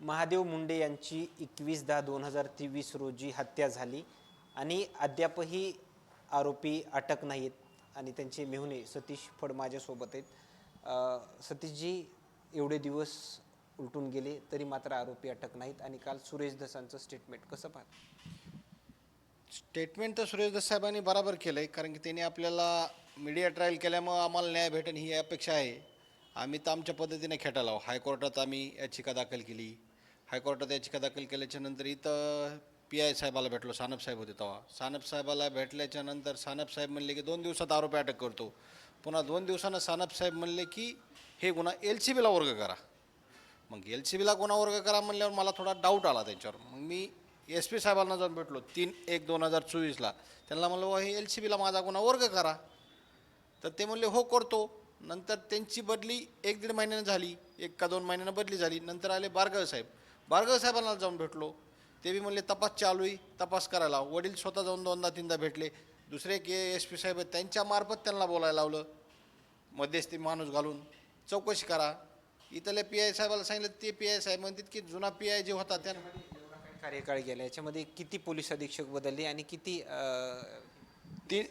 महादेव मुंडे यांची एकवीस दहा दोन हजार तेवीस रोजी हत्या झाली आणि अद्यापही आरोपी अटक नाहीत आणि त्यांचे मेहुणे सतीश फड माझ्यासोबत आहेत. सतीशजी एवढे दिवस उलटून गेले तरी मात्र आरोपी अटक नाहीत आणि काल सुरेश दसांचं स्टेटमेंट कसं पाहत? स्टेटमेंट तर सुरेश दस साहेबांनी बराबर केलं आहे कारण की त्यांनी आपल्याला मीडिया ट्रायल केल्यामुळं आम्हाला न्याय भेटेन ही अपेक्षा आहे. आम्ही तर आमच्या पद्धतीने खेटायला हायकोर्टात आम्ही याचिका दाखल केली. हायकोर्टात याचिका दाखल केल्याच्यानंतर इथं पी आय साहेबाला भेटलो सानप साहेब होते तेव्हा. सानप साहेबाला भेटल्याच्या नंतर सानप साहेब म्हणले की दोन दिवसात आरोपी अटक करतो. पुन्हा दोन दिवसानं सानप साहेब म्हणले की हे गुन्हा एल सी बीला वर्ग करा. मग एल सी बीला गुन्हा वर्ग करा म्हणल्यावर मला थोडा डाऊट आला त्यांच्यावर. मग मी एस पी साहेबांना जाऊन भेटलो तीन एक दोन हजार चोवीसला. त्यांना म्हणलं हे एल सी बीला माझा गुन्हा वर्ग करा. तर ते म्हणले हो करतो. नंतर त्यांची बदली एक दीड महिन्यानं झाली एक का दोन महिन्यानं बदली झाली. नंतर आले बारगळ साहेब. बारगळ साहेबांना जाऊन भेटलो. ते बी म्हणले तपास चालू आहे तपास करायला वडील स्वतः जाऊन दोनदा तीनदा भेटले. दुसरे के एस पी साहेब आहेत, त्यांच्या मार्फत त्यांना बोलायला लावलं. मध्यस्थी माणूस घालून चौकशी करा. इथल्या पी आय साहेबाला सांगितलं ते पी आय साहेब म्हणतात की जुना पी आय जे होता त्यांना कार्यकाळ गेला याच्यामध्ये किती पोलीस अधीक्षक बदलले आणि किती तीन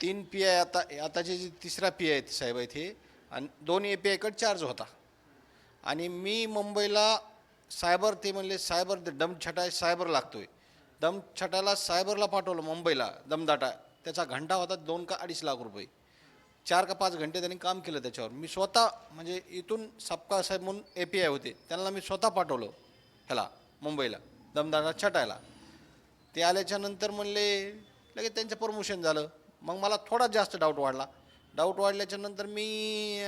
तीन पी आय आता आताचे जे तिसरा पी आय साहेब आहेत हे आणि दोन ए पी आयकडे चार्ज होता. आणि मी मुंबईला सायबर ते म्हणले सायबर दमछटाय आहे सायबर लागतोय. दमछटाला सायबरला पाठवलं मुंबईला दमदाटा. त्याचा घंटा होता दोन का अडीच लाख रुपये. चार का पाच घंटे त्यांनी काम केलं त्याच्यावर. मी स्वतः म्हणजे इथून सपका साहेब म्हणून ए पी आय होते त्यांना मी स्वतः पाठवलं ह्याला मुंबईला दमदाटा छटायला. ते आल्याच्यानंतर म्हणले लगेच त्यांचं प्रमोशन झालं. मग मला थोडा जास्त डाऊट वाढला. डाऊट वाढल्याच्या नंतर मी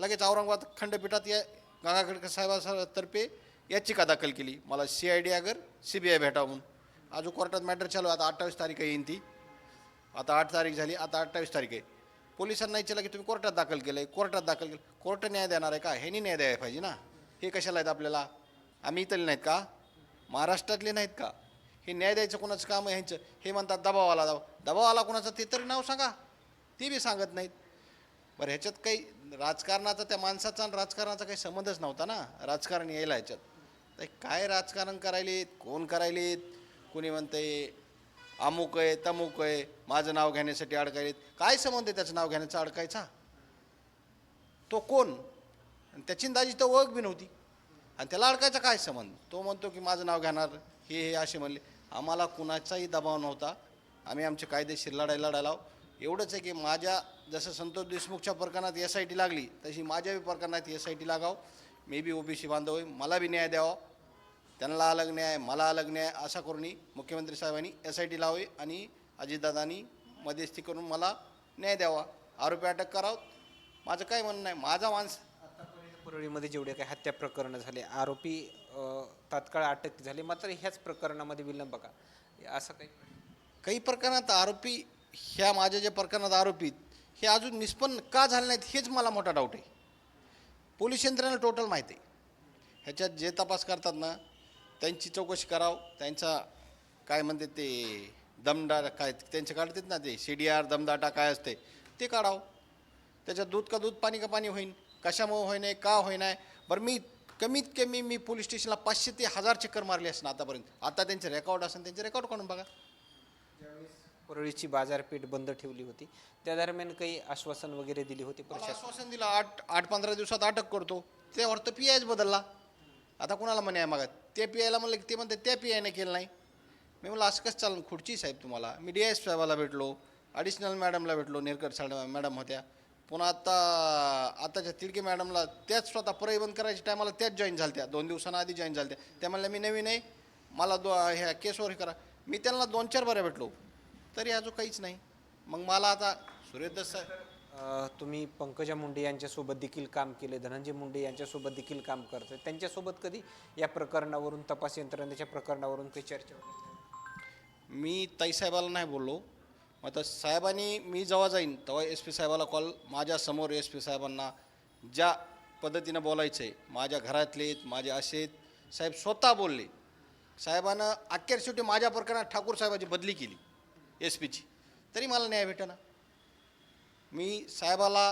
लगेच औरंगाबाद खंडपीठात या गंगाखेडकर साहेबातर्फे याचिका दाखल केली? मला सी आय डी अगर सी बी आय भेटावं म्हणून. अजून कोर्टात मॅटर चालू आता अठ्ठावीस तारीख आहे येईन ती आता आठ तारीख झाली आता अठ्ठावीस तारीख आहे. पोलिसांना विचारलं की तुम्ही कोर्टात दाखल केलं आहे कोर्टात दाखल केलं कोर्ट न्याय देणार आहे का? ह्यानी न्याय द्यायला पाहिजे ना. हे कशाला आहेत आपल्याला? आम्ही इथले नाहीत का? महाराष्ट्रातले नाहीत का? हे न्याय द्यायचं कोणाचं काम आहे ह्यांचं? हे म्हणतात दबाव आला दबाव. दबाव आला कोणाचं? ते तरी नाव सांगा. ते बी सांगत नाहीत. बरं ह्याच्यात काही राजकारणाचा त्या माणसाचा आणि राजकारणाचा काही संबंधच नव्हता ना? राजकारण यायला ह्याच्यात. तर काय राजकारण करायलेत? कोण करायलेत? कोणी म्हणते अमुक आहे तमुक आहे माझं नाव घेण्यासाठी अडकायलेत. काय संबंध आहे त्याचं नाव घेण्याचा अडकायचा? तो कोण? आणि त्याची दाजी तर ओळख बी नव्हती. आणि त्याला अडकायचा काय संबंध? तो म्हणतो की माझं नाव घेणार हे हे असे म्हणले. आम्हाला कुणाचाही दबाव नव्हता. आम्ही आमचे कायदेशीर लढाई लढायला एवढंच आहे की माझ्या जसं संतोष देशमुखच्या प्रकरणात एस आय टी लागली तशी माझ्या बी प्रकरणात एस आय टी लागाव. मी बी ओबीसी बांधव आहे मला बी न्याय द्यावा. त्यांना अलग न्याय मला अलग न्याय असा करून मुख्यमंत्री साहेबांनी एस आय टी लावावी आणि अजितदादांनी मध्यस्थी करून मला न्याय द्यावा. आरोपी अटक करावं. माझं काय म्हणणं आहे? माझा माणस परळीमध्ये जेवढे काही हत्या प्रकरणं झाले आरोपी तात्काळ अटक झाले मात्र ह्याच प्रकरणामध्ये विलंब का? असं काही काही प्रकरणात आरोपी ह्या माझ्या ज्या प्रकरणात आरोपीत हे अजून निष्पन्न का झाले नाहीत हेच मला मोठा डाऊट आहे. पोलीस यंत्रणा टोटल माहिती आहे. ह्याच्यात जे तपास करतात ना त्यांची चौकशी करावं त्यांचा काय म्हणते ते दमडा काय त्यांचे काढतात ना ते सी डी आर दमदाटा काय असते ते काढावं. त्याच्यात दूध का दूध पाणी का पाणी होईन कशामुळे होईन का होईन बरं मी कमीत कमी मी पोलीस स्टेशनला पाचशे ते हजार चक्कर मारले असणार आतापर्यंत. आता त्यांचे रेकॉर्ड असेल त्यांचे रेकॉर्ड काढून बघा. परळीची बाजारपेठ बंद ठेवली होती. त्या दरम्यान काही आश्वासन वगैरे दिली होती मला प्रशासन आश्वासन दिलं आठ आठ पंधरा दिवसात अटक करतो. ते वाटतं पी आयच बदलला. आता कुणाला म्हणे आहे मागत ते पी आयला म्हणलं की ते म्हणते त्या पी आयने केलं नाही. मी म्हणलं असं कसं चालेल? खुर्ची साहेब तुम्हाला. मी डी एस साहेबाला भेटलो ॲडिशनल मॅडमला भेटलो नेरकर साहेब मॅडम होत्या. पुन्हा आता आताच्या तिडके मॅडमला त्याच स्वतः परळी बंद करायच्या टायमाला त्याच जॉईन झाल्या दोन दिवसांना आधी जॉईन झाल्या त्या म्हणल्या मी नवीन आहे. मला दो ह्या केसवर हे करा. मी त्यांना दोन चार बऱ्या भेटलो. तरी अजून काहीच नाही. मग मला आता सुरेश दस साहेब अ, तुम्ही पंकजा मुंडे यांच्यासोबत देखील काम केले धनंजय मुंडे यांच्यासोबत देखील काम करते. त्यांच्यासोबत कधी या प्रकरणावरून तपास यंत्रणेच्या प्रकरणावरून काही चर्चा होती? मी ताईसाहेबाला नाही बोललो. मग आता साहेबांनी मी जेव्हा जाईन तेव्हा एस पी साहेबाला कॉल माझ्यासमोर एस पी साहेबांना ज्या पद्धतीनं बोलायचं आहे माझ्या घरातले माझे असे आहेत, साहेब स्वतः बोलले. साहेबानं अखेर शेवटी माझ्या प्रकरणात ठाकूर साहेबाची बदली केली. एस पीची तरी मला न्याय भेटेना. मी साहेबाला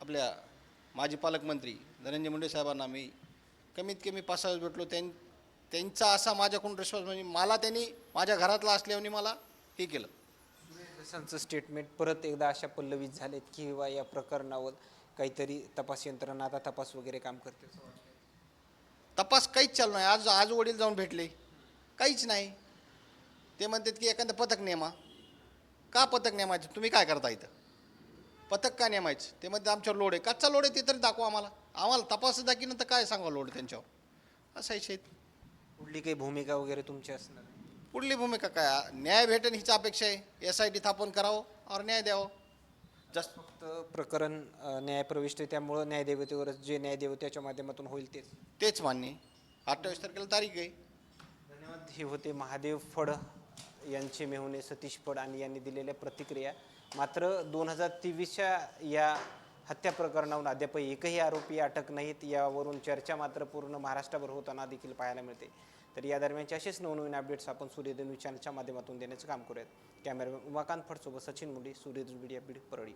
आपल्या माजी पालकमंत्री धनंजय मुंडे साहेबांना मी कमीत कमी पाच सहा भेटलो. त्यां त्यांचा असा माझ्याकडून रिस्पॉन्स म्हणजे मला त्यांनी माझ्या घरातला असल्याने मला हे केलं. देसांचं स्टेटमेंट परत एकदा अशा पल्लवीत झालेत की किंवा या प्रकरणावर काहीतरी तपास यंत्रणा आता तपास वगैरे काम करते. तपास काहीच चालू नाही. आज आज वडील जाऊन भेटले. काहीच नाही. ते म्हणतात की एखादं पथक नेमा. का पथक नेमायचं? तुम्ही काय करता इथं? पथक का नेमायचं? ते म्हणते आमच्यावर लोड आहे. कच्चा लोड आहे ते तरी दाखवा आम्हाला. आम्हाला तपास दाखीनंतर काय सांगा लोड त्यांच्यावर? असा विषय आहे. पुढली काही भूमिका वगैरे तुमची असणार? पुढली भूमिका काय? न्याय भेटेन हीच अपेक्षा आहे. एस आय टी स्थापन करावं और न्याय द्यावं. जास्त फक्त प्रकरण न्यायप्रविष्ट आहे त्यामुळं न्यायदेवतेवरच जे न्यायदेवतेच्या माध्यमातून होईल तेच. तेच मान्य. अठ्ठावीस तारखेला तारीख आहे. धन्यवाद. हे होते महादेव फड. यांचे मेहुणे सतीश फड आणि यांनी दिलेल्या प्रतिक्रिया. मात्र दोन हजार तेवीसच्या या हत्या प्रकरणाहून अद्यापही एकही आरोपी अटक नाहीत यावरून चर्चा मात्र पूर्ण महाराष्ट्राभर होताना देखील पाहायला मिळते. तर या दरम्यानचे असेच नवनवीन अपडेट्स आपण सूर्यदेव न्यूज चॅनलच्या माध्यमातून देण्याचं काम करूयात. कॅमेरामॅन उमाकांत फडसोबत सचिन मुंडे सूर्यदेव मीडिया बीड परळी.